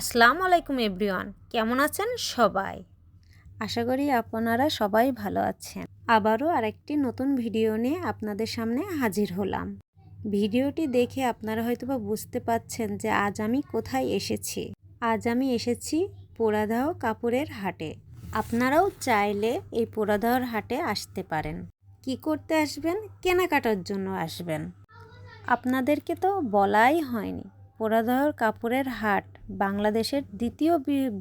আসসালামু আলাইকুম এভরিওয়ান, কেমন আছেন সবাই? আশা করি আপনারা সবাই ভালো আছেন। আবারও আরেকটি নতুন ভিডিও নিয়ে আপনাদের সামনে হাজির হলাম। ভিডিওটি দেখে আপনারা হয়তোবা বুঝতে পাচ্ছেন যে আজ আমি কোথায় এসেছি। আজ আমি এসেছি পোড়াদাহ কাপড়ের হাটে। আপনারাও চাইলে এই পোড়াদাহর হাটে আসতে পারেন। কি করতে আসবেন? কেনাকাটার জন্য আসবেন। আপনাদেরকে তো বলাই হয়নি। পোড়াদহর কাপড়ের হাট, বাংলাদেশের দ্বিতীয়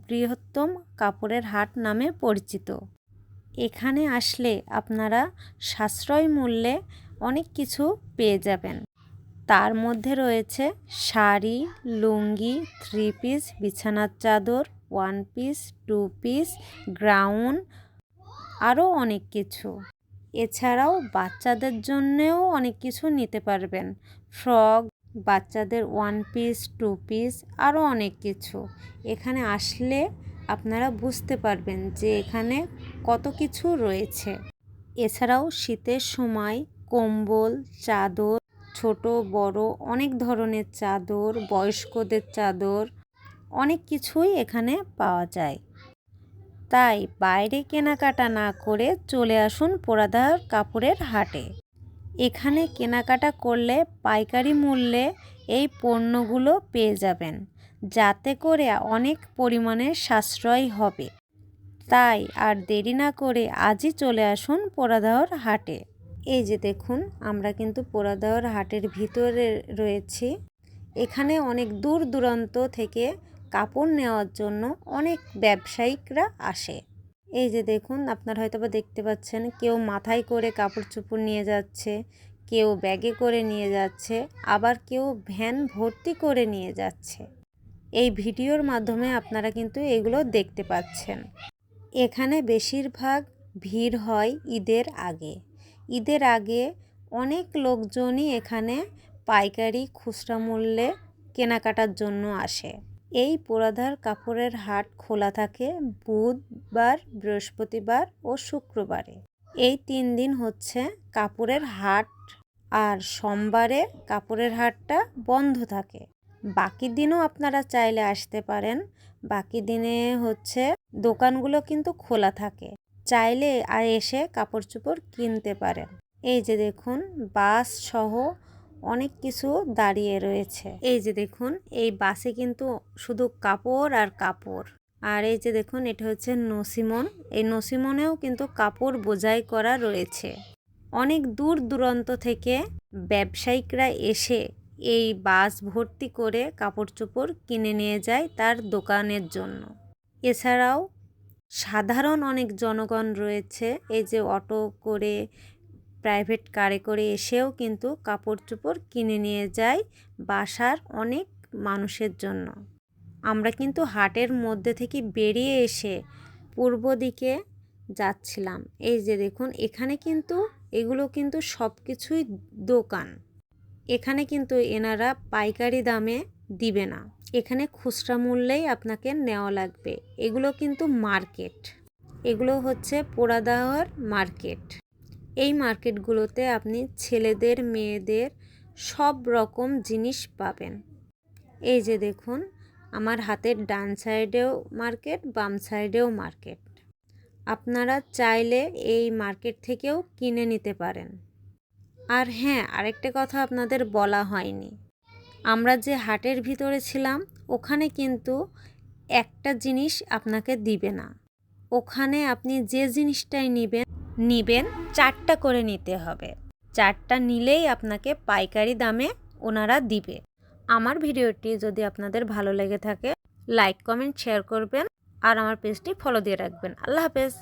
বৃহত্তম কাপড়ের হাট নামে পরিচিত। এখানে আসলে আপনারা সাশ্রয় মূল্যে অনেক কিছু পেয়ে যাবেন। তার মধ্যে রয়েছে শাড়ি, লুঙ্গি থ্রি পিস বিছানার চাদর one piece two piece gown আরও অনেক কিছু। এছাড়াও বাচ্চাদের জন্যেও অনেক কিছু নিতে পারবেন। ফ্রক বাচ্চাদের ওয়ান পিস টু পিস আরও অনেক কিছু। এখানে আসলে আপনারা বুঝতে পারবেন যে এখানে কত কিছু রয়েছে। এছাড়াও শীতের সময় কম্বল, চাদর, ছোট, বড় অনেক ধরনের চাদর, বয়স্কদের চাদর, অনেক কিছুই এখানে পাওয়া যায়। তাই বাইরে কেনাকাটা না করে চলে আসুন পোড়াদার কাপড়ের হাটে। এখানে কেনাকাটা করলে পাইকারি মূল্যে এই পণ্যগুলো পেয়ে যাবেন, যাতে করে অনেক পরিমাণে সাশ্রয় হবে। তাই আর দেরি না করে আজই চলে আসুন পোড়াদাহর হাটে। এই যে দেখুন, আমরা কিন্তু পোড়াদাহর হাটের ভিতরে রয়েছি। এখানে অনেক দূর দূরান্ত থেকে কাপড় নেওয়ার জন্য অনেক ব্যবসায়িকরা আসে। এই যে দেখুন, আপনারা হয়তো বা দেখতে পাচ্ছেন, কেউ মাথায় করে কাপড় চোপড় নিয়ে যাচ্ছে, কেউ ব্যাগে করে নিয়ে যাচ্ছে, আবার কেউ ভ্যান ভর্তি করে নিয়ে যাচ্ছে। এই ভিডিওর মাধ্যমে আপনারা কিন্তু এগুলো দেখতে পাচ্ছেন। এখানে বেশিরভাগ ভিড় হয় ঈদের আগে। ঈদের আগে অনেক লোকজনই এখানে পাইকারি খুচরা মূল্যে কেনাকাটার জন্য আসে। এই পোড়াধার কাপড়ের হাট খোলা থাকে বুধবার, বৃহস্পতিবার ও শুক্রবারে। এই তিন দিন হচ্ছে কাপড়ের হাট আর সোমবারে কাপড়ের হাটটা বন্ধ থাকে। বাকি দিনও আপনারা চাইলে আসতে পারেন। বাকি দিনে হচ্ছে দোকানগুলো কিন্তু খোলা থাকে। চাইলে আর এসে কাপড় চোপড় কিনতে পারেন। এই যে দেখুন, বাস সহ অনেক কিছু দাঁড়িয়ে রয়েছে। এই যে দেখুন, এই বাসে কিন্তু শুধু কাপড় আর কাপড়। আর এই যে দেখুন, এটা হচ্ছে নসিমন। এই নসিমনেও কিন্তু কাপড় বোঝাই করা রয়েছে। অনেক দূর দূরান্ত থেকে ব্যবসায়িকরা এসে এই বাস ভর্তি করে কাপড় চোপড় কিনে নিয়ে যায় তার দোকানের জন্য। এছাড়াও সাধারণ অনেক জনগণ রয়েছে। এই যে অটো করে প্রাইভেট কারে করে এসেও কিন্তু কাপড় চোপড় কিনে নিয়ে যায় বাসার অনেক মানুষের জন্য। আমরা কিন্তু হাটের মধ্যে থেকে বেরিয়ে এসে পূর্ব দিকে যাচ্ছিলাম। এই যে দেখুন, এখানে কিন্তু, এগুলো কিন্তু সব কিছুই দোকান। এখানে কিন্তু এনারা পাইকারি দামে দিবে না। এখানে খুচরা মূল্যেই আপনাকে নেওয়া লাগবে। এগুলো কিন্তু মার্কেট। এগুলো হচ্ছে পোড়াদাহর মার্কেট। এই মার্কেটগুলোতে আপনি ছেলেদের, মেয়েদের সব রকম জিনিস পাবেন। এই যে দেখুন, আমার হাতের ডান সাইডেও মার্কেট, বাম সাইডেও মার্কেট। আপনারা চাইলে এই মার্কেট থেকেও কিনে নিতে পারেন। আর হ্যাঁ আরেকটা কথা আপনাদের বলা হয়নি। আমরা যে হাটের ভিতরে ছিলাম, ওখানে কিন্তু একটা জিনিস আপনাকে দিবে না। ওখানে আপনি যে জিনিসটাই নেবেন নিবেন, চারটা করে নিতে হবে। চারটা নিলেই আপনাকে পাইকারি দামে ওনারা দিবে। আমার ভিডিওটি যদি আপনাদের ভালো লেগে থাকে, লাইক, কমেন্ট, শেয়ার করবেন আর আমার পেজটি ফলো দিয়ে রাখবেন। আল্লাহ হাফেজ।